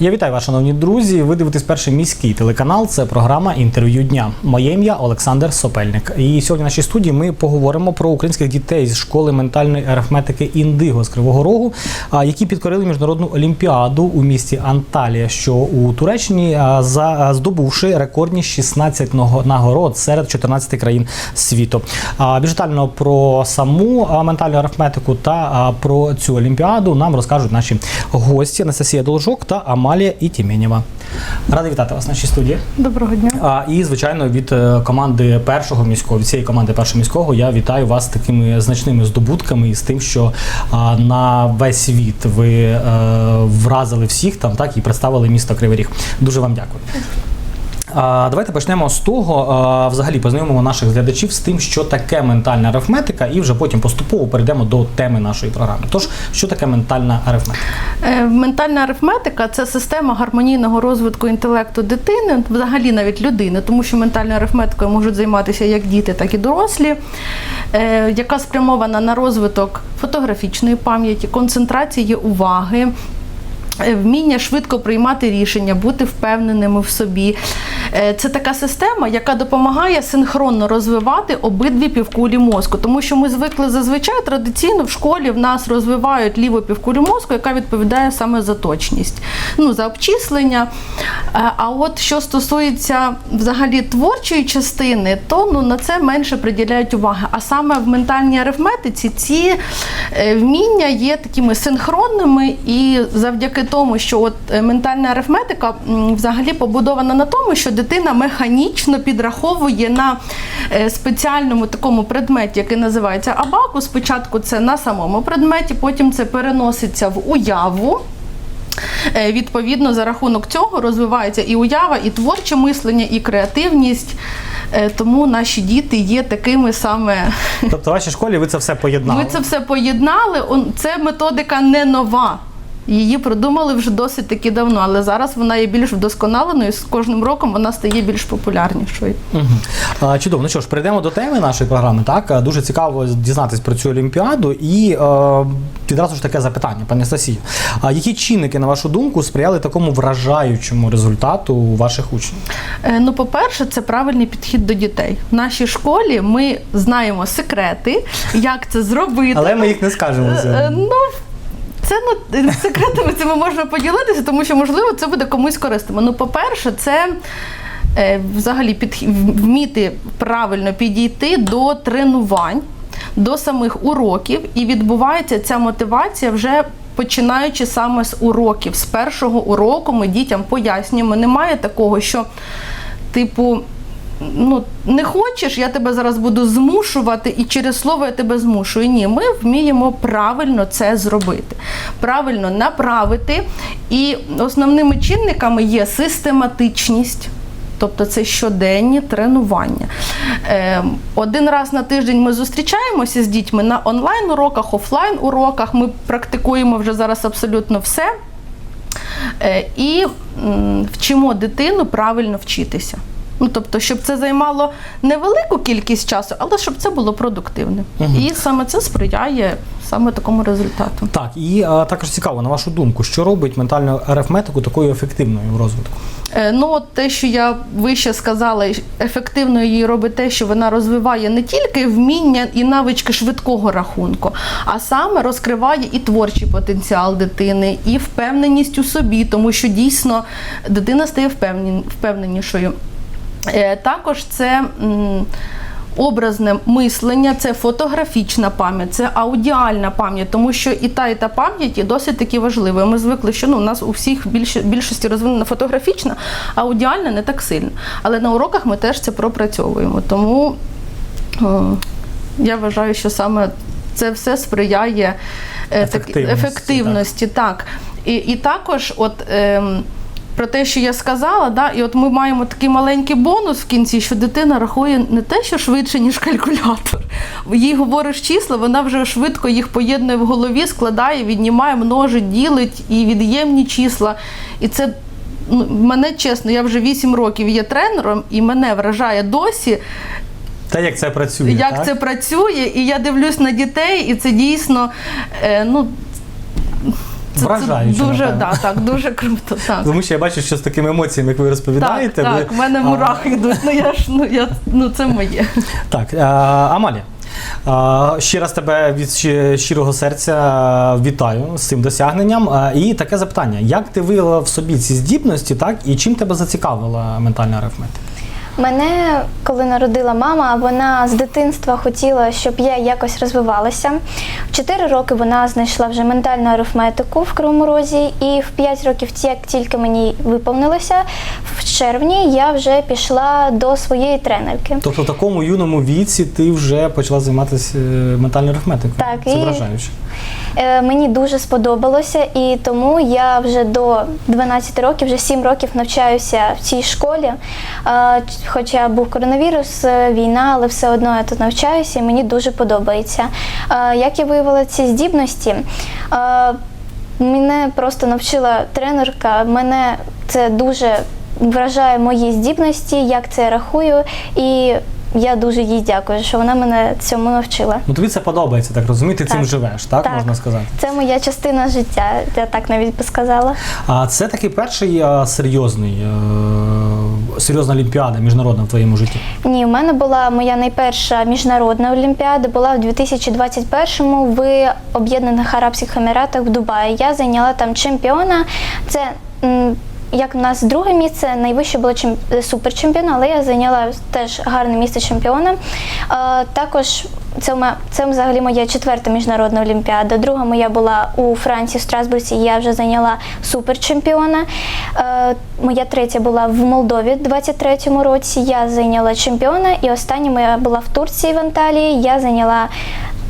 Я вітаю вас, шановні друзі. Ви дивитесь перший міський телеканал. Це програма інтерв'ю дня. Моє ім'я Олександр Сопельник. І сьогодні в нашій студії ми поговоримо про українських дітей з школи ментальної арифметики Індиго з Кривого Рогу, які підкорили міжнародну олімпіаду у місті Анталія, що у Туреччині, за здобувши рекордні 16 нагород серед 14 країн світу. Більш детально про саму ментальну арифметику та про цю олімпіаду нам розкажуть наші гості Анастасія Должок та Амалія Тіменєва Радий вітати вас в нашій студії. Доброго дня. А, і, звичайно, від е, команди першого міського, від цієї команди першого міського, я вітаю вас з такими значними здобутками і з тим, що а, на весь світ ви а, вразили всіх там, так і представили місто Кривий Ріг. Дуже вам дякую. Давайте почнемо з того, взагалі познайомимо наших глядачів з тим, що таке ментальна арифметика, і вже потім поступово перейдемо до теми нашої програми. Тож, що таке ментальна арифметика? Е, Ментальна арифметика це система гармонійного розвитку інтелекту дитини, взагалі навіть людини, тому що ментальною арифметикою можуть займатися як діти, так і дорослі, е, яка спрямована на розвиток фотографічної пам'яті, концентрації уваги. Е, Вміння швидко приймати рішення, бути впевненими в собі. Е, Це така система, яка допомагає синхронно розвивати обидві півкулі мозку. Тому що ми звикли зазвичай традиційно в школі в нас розвивають ліву півкулю мозку, яка відповідає саме за точність, ну за обчислення. Е, А от що стосується взагалі творчої частини, то ну на це менше приділяють уваги. А саме в ментальній арифметиці ці вміння є такими синхронними, і завдяки тому, що от е, ментальна арифметика взагалі побудована на тому, що дитина механічно підраховує на е, спеціальному такому предметі, який називається абаку. Спочатку це на самому предметі, потім це переноситься в уяву. Е, Відповідно, за рахунок цього розвивається і уява, і творче мислення, і креативність. Тому наші діти є такими саме. Тобто, в вашій школі ви це все поєднали? Ви це все поєднали. Це методика не нова. Її придумали вже досить таки давно, але зараз вона є більш вдосконаленою. З кожним роком вона стає більш популярнішою. Мгм. А, Чудово. Ну що ж, перейдемо до теми нашої програми. Так дуже цікаво дізнатись про цю олімпіаду. І е, відразу ж таке запитання, пані Стасію. А які чинники, на вашу думку, сприяли такому вражаючому результату ваших учнів? Е, Ну, по-перше, це правильний підхід до дітей. В нашій школі ми знаємо секрети, як це зробити. Але ми їх не скажемо. Е, це. Ну, це ну, секретами цими можна поділитися, тому що, можливо, це буде комусь корисним. Ну, по-перше, це е, взагалі підх... вміти правильно підійти до тренувань, до самих уроків, і відбувається ця мотивація вже. Починаючи саме з уроків, з першого уроку ми дітям пояснюємо. Немає такого, що, типу, ну, не хочеш, я тебе зараз буду змушувати, і через слово я тебе змушую. Ні, ми вміємо правильно це зробити, правильно направити. І основними чинниками є систематичність. Тобто це щоденні тренування. Е, один раз на тиждень ми зустрічаємося з дітьми на онлайн-уроках, офлайн-уроках. Ми практикуємо вже зараз абсолютно все. Е, і вчимо дитину правильно вчитися. Ну, тобто, щоб це займало невелику кількість часу, але щоб це було продуктивним. І саме це сприяє саме такому результату. Так, і е, також цікаво, на вашу думку, що робить ментальну арифметику такою ефективною в розвитку? Е, Ну, от те, що я вище сказала, ефективною її робить те, що вона розвиває не тільки вміння і навички швидкого рахунку, а саме розкриває і творчий потенціал дитини, і впевненість у собі, тому що дійсно дитина стає впевненішою. Е, Також це. Образне мислення, це фотографічна пам'ять, це аудіальна пам'ять, тому що і та, і та пам'ять є досить таки важливою. Ми звикли, що ну, у нас у всіх більш, більшості розвинена фотографічна, а аудіальна не так сильно. Але на уроках ми теж це пропрацьовуємо. Тому е, я вважаю, що саме це все сприяє е, так- Ефективності, ефективності так. І, і також, от. ем, про те, що я сказала, да, і от ми маємо такий маленький бонус в кінці, що дитина рахує не те, що швидше, ніж калькулятор. Їй говориш числа, вона вже швидко їх поєднує в голові, складає, віднімає, множить, ділить і від'ємні числа. І це ну, мене чесно, я вже 8 років є тренером, і мене вражає досі, Та як це працює? як так? це працює, і я дивлюсь на дітей, і це дійсно, е, ну. Це, Вражаюче, це дуже, напевно. да, так, дуже круто. Так. Тому що я бачу, що з такими емоціями, як ви розповідаєте, так, ви так, в мене а, мурахи йдуть. Ну я ж ну я ну це моє. Так, е, Амалія. е, Ще раз тебе від щирого серця е, вітаю з цим досягненням. І таке запитання: як ти виявила в собі ці здібності, так і чим тебе зацікавила ментальна арифметика? Мене, коли народила мама, вона з дитинства хотіла, щоб я якось розвивалася. В 4 роки вона знайшла вже ментальну арифметику в Кривому Розі, і в 5 років, як тільки мені виповнилося, в червні я вже пішла до своєї тренерки. Тобто в такому юному віці ти вже почала займатися е, ментальною арифметикою. Так, Це і- вражаюче. Мені дуже сподобалося, і тому я вже до 12 років, вже 7 років навчаюся в цій школі. Хоча був коронавірус, е, війна, але все одно я тут навчаюся і мені дуже подобається. Е, Як я виявила ці здібності? Е, Мене просто навчила тренерка. Мене це дуже вражає мої здібності, як це я рахую, і я дуже їй дякую, що вона мене цьому навчила. Ну тобі це подобається, так розумієте, ти цим живеш, так, Так. можна сказати. Це моя частина життя, я так навіть би сказала. А це такий перший серйозний, е, серйозна олімпіада міжнародна в твоєму житті. Ні, у мене була моя найперша міжнародна олімпіада, була в 2021-му в Об'єднаних Арабських Еміратах в Дубаї. Я зайняла там чемпіона. Це як в нас друге місце, найвище було чемп... суперчемпіон, але я зайняла теж гарне місце чемпіона. Е, також це, ма- це взагалі моя четверта міжнародна олімпіада. Друга моя була у Франції, в Страсбурзі, я вже зайняла суперчемпіона. Е, моя третя була в Молдові в 23-му році. Я зайняла чемпіона. І остання моя була в Турції в Анталії. Я зайняла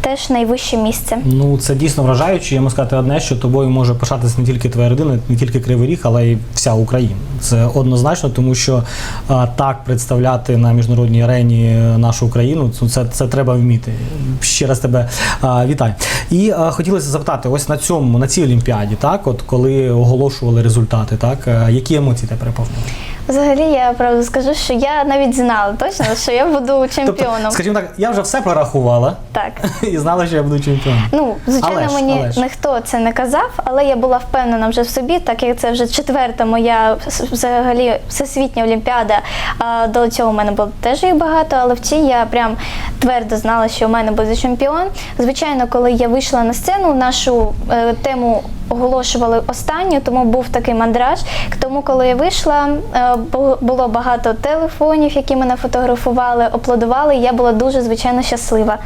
теж найвище місце. Ну це дійсно вражаюче. Я можу сказати одне, що тобою може пишатися не тільки твоя родина, не тільки Кривий Ріг, але й вся Україна. Це однозначно, тому що а, так представляти на міжнародній арені нашу Україну, це, це, це треба вміти. Ще раз тебе а, вітаю. І а, хотілося запитати: ось на цьому, на цій олімпіаді, так, от коли оголошували результати, так а, які емоції тебе переповнили? Взагалі, я правду скажу, що я навіть знала точно, що я буду чемпіоном. Тобто, скажімо так, я вже все прорахувала Так. і знала, що я буду чемпіоном. Ну, звичайно, Але ж, мені але ж. ніхто це не казав, але я була впевнена вже в собі, так як це вже четверта моя взагалі всесвітня олімпіада. А до цього в мене було теж їх багато, але в цій я прям твердо знала, що у мене буде чемпіон. Звичайно, коли я вийшла на сцену, нашу е, тему оголошували останню, тому був такий мандраж. Тому, коли я вийшла, е, було багато телефонів, які мене фотографували, аплодували. і Я була дуже звичайно щаслива.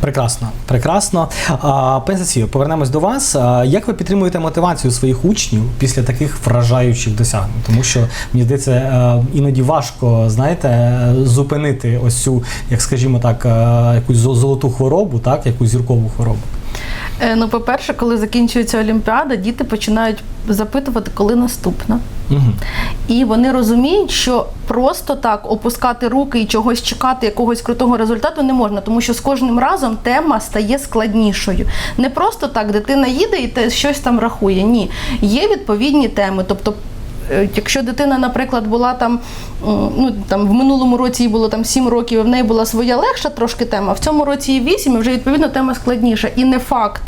Прекрасно, прекрасно. Пані повернемось до вас. Як ви підтримуєте мотивацію своїх учнів після таких вражаючих досягнень? Тому що мені здається, е, іноді важко, знаєте, зупинити ось цю, як скажімо так, е, якусь золоту хворобу, так, якусь зіркову хворобу. Е, Ну, по-перше, коли закінчується Олімпіада, діти починають запитувати, коли наступна. Угу. І вони розуміють, що просто так опускати руки і чогось чекати, якогось крутого результату не можна, тому що з кожним разом тема стає складнішою. Не просто так дитина їде і те щось там рахує. Ні, є відповідні теми. Тобто, якщо дитина, наприклад, була там, ну там в минулому році їй було там 7 років, і в неї була своя легша трошки тема, в цьому році їй 8, і вже відповідно тема складніша. І не факт.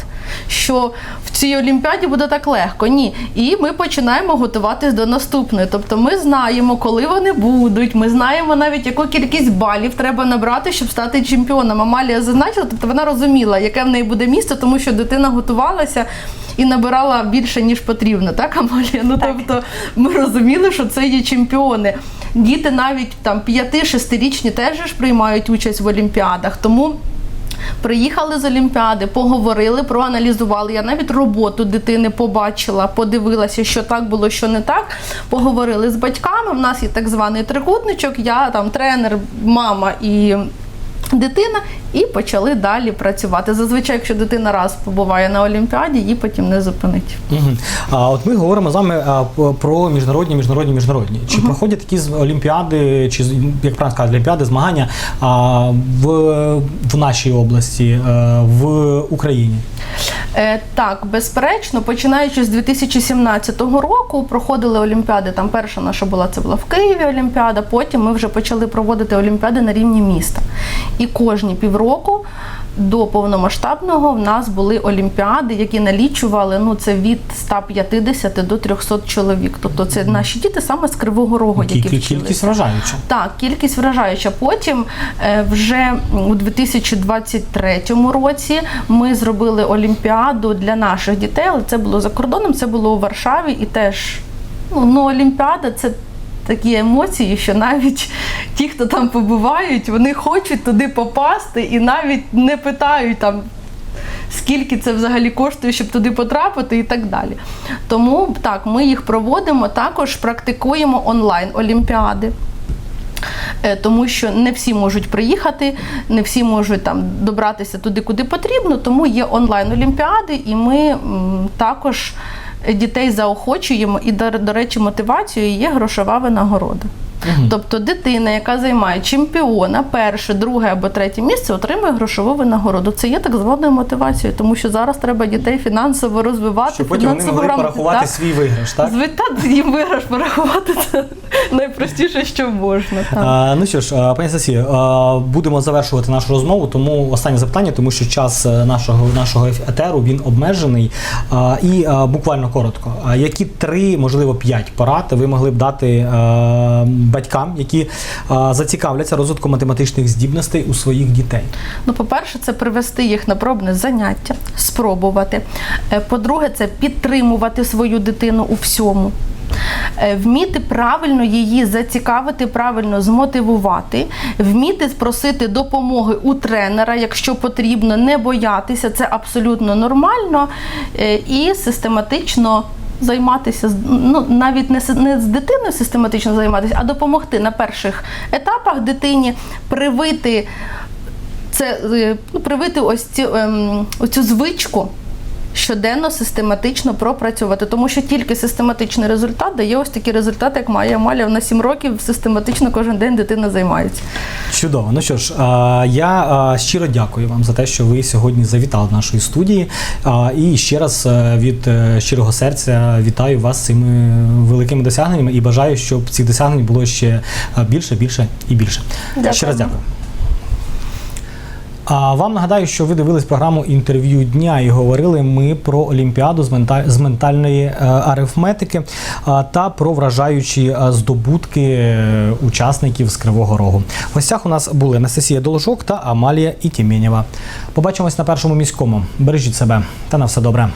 Що в цій олімпіаді буде так легко, ні. І ми починаємо готуватись до наступної. Тобто ми знаємо, коли вони будуть. Ми знаємо навіть яку кількість балів треба набрати, щоб стати чемпіоном. Амалія зазначила, тобто вона розуміла, яке в неї буде місце, тому що дитина готувалася і набирала більше ніж потрібно. Так, Амалія? Ну Так. тобто ми розуміли, що це є чемпіони. Діти навіть там 5-6-річні теж приймають участь в олімпіадах. Тому. Приїхали з Олімпіади, поговорили, проаналізували. Я навіть роботу дитини побачила, подивилася, що так було, що не так. Поговорили з батьками. У нас є так званий трикутничок. Я там тренер, мама і дитина, і почали далі працювати. Зазвичай, якщо дитина раз побуває на Олімпіаді, її потім не зупинить. Угу. А от ми говоримо з вами про міжнародні, міжнародні, міжнародні. Чи проходять такі олімпіади, чи як правильно сказати, олімпіади, змагання а, в, в нашій області, е, в Україні? Е, так, безперечно, починаючи з 2017 року, проходили олімпіади. Там перша наша була це була в Києві Олімпіада. Потім ми вже почали проводити олімпіади на рівні міста. І кожні півроку до повномасштабного в нас були олімпіади, які налічували ну це від 150 до 300 чоловік. Тобто це наші діти саме з Кривого Рогу, які вчилися. Кількість вражаюча. Так, кількість вражаюча. Потім е, вже у 2023 році ми зробили олімпіаду для наших дітей, але це було за кордоном, це було у Варшаві і теж ну, ну олімпіада це. Такі емоції, що навіть ті, хто там побувають, вони хочуть туди попасти і навіть не питають там, скільки це взагалі коштує, щоб туди потрапити, і так далі. Тому так, ми їх проводимо, також практикуємо онлайн олімпіади. Е, Тому що не всі можуть приїхати, не всі можуть там добратися туди, куди потрібно. Тому є онлайн олімпіади, і ми також дітей заохочуємо. І до, речі, мотивацією є грошова винагорода. Тобто дитина, яка займає чемпіона, перше, друге або третє місце, отримує грошову винагороду. Це є так званою мотивацією, тому що зараз треба дітей фінансово розвивати, Щоб потім вони могли порахувати Так. свій виграш, так? Звita їм виграш порахувати це найпростіше, що можна. Так. А, ну що ж, пані Сасі, будемо завершувати нашу розмову, тому останнє запитання, тому що час е, нашого нашого етеру він обмежений. А, і а, буквально коротко. А які три, можливо, п'ять порад ви могли б дати е, батькам, які а, зацікавляться розвитком математичних здібностей у своїх дітей? Ну, по-перше, це привести їх на пробне заняття, спробувати. Е, По-друге, це підтримувати свою дитину у всьому. Е, Вміти правильно її зацікавити, правильно змотивувати, вміти спросити допомоги у тренера, якщо потрібно, не боятися, це абсолютно нормально, е, і систематично займатися ну навіть не, не з дитиною систематично займатися, а допомогти на перших етапах дитині привити це е, привити ось цю, ем, цю звичку щоденно систематично пропрацьувати, тому що тільки систематичний результат дає ось такі результати, як має Амалія. На 7 років систематично кожен день дитина займається. Чудово. Ну що ж, я щиро дякую вам за те, що ви сьогодні завітали до нашої студії. І ще раз е, від е, щирого серця вітаю вас з цими великими досягненнями і бажаю, щоб цих досягнень було ще е, більше, більше і більше. Дякую. Ще раз дякую. А вам нагадаю, що ви дивились програму інтерв'ю дня і говорили ми про олімпіаду з, мента- ментальної е, арифметики та про вражаючі е, здобутки е, учасників з Кривого Рогу. В гостях у нас були Анастасія Должок та Амалія Ітімєнєва. Побачимось на першому міському. Бережіть себе та на все добре.